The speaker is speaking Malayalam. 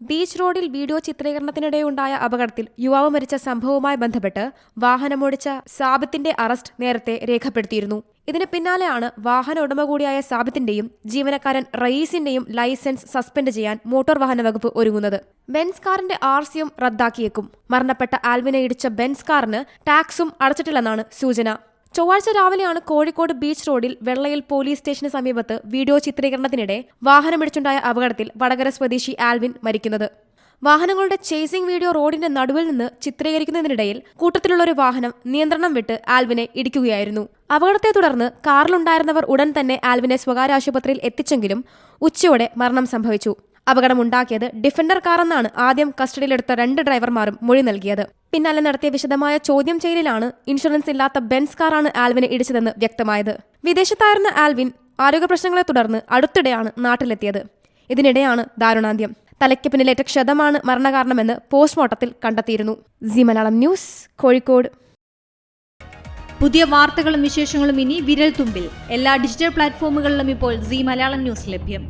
ബീച്ച് റോഡിൽ വീഡിയോ ചിത്രീകരണത്തിനിടെയുണ്ടായ അപകടത്തിൽ യുവാവ് മരിച്ച സംഭവവുമായി ബന്ധപ്പെട്ട് വാഹനമോടിച്ച സാബിത്തിന്റെ അറസ്റ്റ് നേരത്തെ രേഖപ്പെടുത്തിയിരുന്നു. ഇതിന് പിന്നാലെയാണ് വാഹന ഉടമ കൂടിയായ സാബിത്തിന്റെയും ജീവനക്കാരൻ റയീസിന്റെയും ലൈസൻസ് സസ്പെൻഡ് ചെയ്യാൻ മോട്ടോർ വാഹന വകുപ്പ് ഒരുങ്ങുന്നത്. ബെൻസ് കാറിന്റെ ആർസിയും റദ്ദാക്കിയേക്കും. മരണപ്പെട്ട ആൽവിനെ ഇടിച്ച ബെൻസ് കാറിന് ടാക്സും അടച്ചിട്ടില്ലെന്നാണ് സൂചന. ചൊവ്വാഴ്ച രാവിലെയാണ് കോഴിക്കോട് ബീച്ച് റോഡിൽ വെള്ളയിൽ പോലീസ് സ്റ്റേഷന് സമീപത്ത് വീഡിയോ ചിത്രീകരണത്തിനിടെ വാഹനമിടിച്ചുണ്ടായ അപകടത്തിൽ വടകര സ്വദേശി ആൽവിൻ മരിക്കുന്നത്. വാഹനങ്ങളുടെ ചേസിംഗ് വീഡിയോ റോഡിന്റെ നടുവിൽ നിന്ന് ചിത്രീകരിക്കുന്നതിനിടയിൽ കൂട്ടത്തിലുള്ള ഒരു വാഹനം നിയന്ത്രണം വിട്ട് ആൽവിനെ ഇടിക്കുകയായിരുന്നു. അപകടത്തെ തുടർന്ന് കാറിലുണ്ടായിരുന്നവർ ഉടൻ തന്നെ ആൽവിനെ സ്വകാര്യ ആശുപത്രിയിൽ എത്തിച്ചെങ്കിലും ഉച്ചയോടെ മരണം സംഭവിച്ചു. അപകടമുണ്ടാക്കിയത് ഡിഫൻഡർ കാറെന്നാണ് ആദ്യം കസ്റ്റഡിയിലെടുത്ത രണ്ട് ഡ്രൈവർമാരും മൊഴി നൽകിയത്. പിന്നാലെ നടത്തിയ വിശദമായ ചോദ്യം ചെയ്യലിലാണ് ഇൻഷുറൻസ് ഇല്ലാത്ത ബെൻസ് കാറാണ് ആൽവിനെ ഇടിച്ചതെന്ന് വ്യക്തമായത്. വിദേശത്തായിരുന്ന ആൽവിൻ ആരോഗ്യ പ്രശ്നങ്ങളെ തുടർന്ന് അടുത്തിടെയാണ് നാട്ടിലെത്തിയത്. ഇതിനിടെയാണ് ദാരുണാന്ത്യം. തലയ്ക്ക് പിന്നിലേറ്റ ക്ഷതമാണ് മരണകാരണമെന്ന് പോസ്റ്റ്മോർട്ടത്തിൽ കണ്ടെത്തിയിരുന്നു. G Malayalam news Kozhikode. പുതിയ വാർത്തകളും വിശേഷങ്ങളും ഇനി വിരൽ തുമ്പിൽ എല്ലാ ഡിജിറ്റൽ പ്ലാറ്റ്ഫോമുകളിലും ഇപ്പോൾ സി മലയാളം ന്യൂസ് ലഭ്യം.